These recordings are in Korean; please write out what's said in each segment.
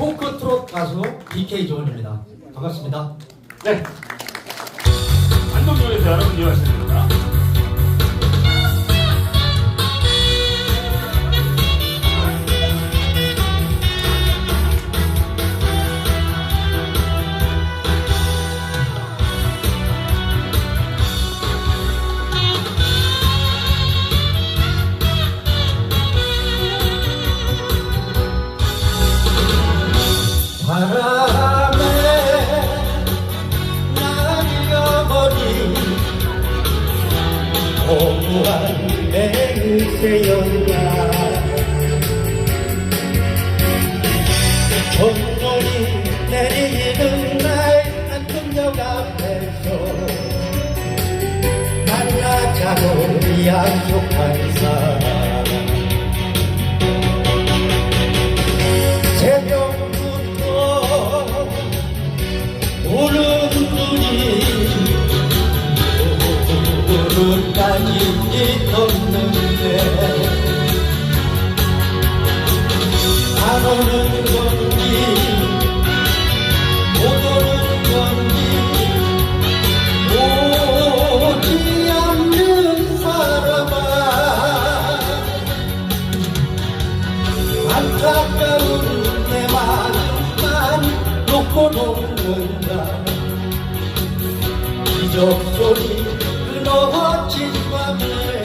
포크 트롯 가수 BK 조은입니다. 반갑습니다. 네. 안동역에서 여러분 이해하십니 고무한 맹세였나 첫눈이 내리는 날 한통역 앞에서 만나자고 약속한 사람 오늘까지 떴는데 안 오는 건지 못 오는 건지 오지 않는 사람아 안타까운 내 마음만 놓고 놓는다 기적 소리 no a mãe.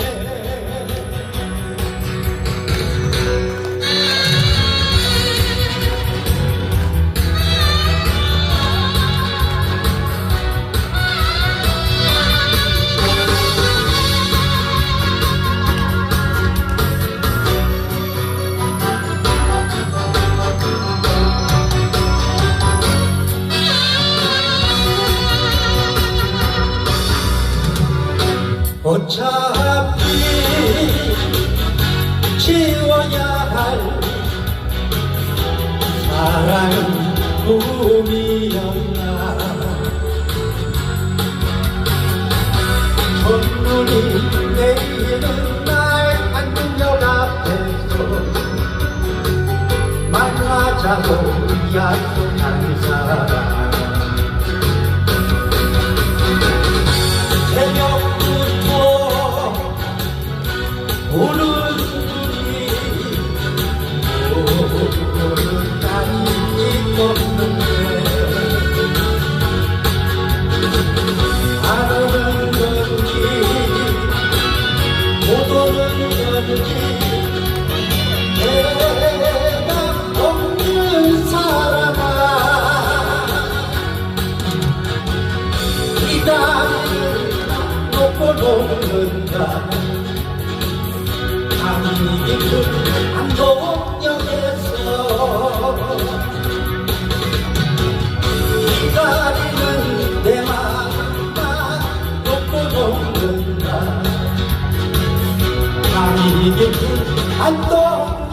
어차피 지워야 할 사랑은 꿈이었나. 첫눈이 내리는 날 안동역 앞에서 만나자고 약속한 사람 놓고 놓는다 밤이 깊은 안동역에서 기다리는 내 마음만 놓고 놓는다 밤이 깊은 안동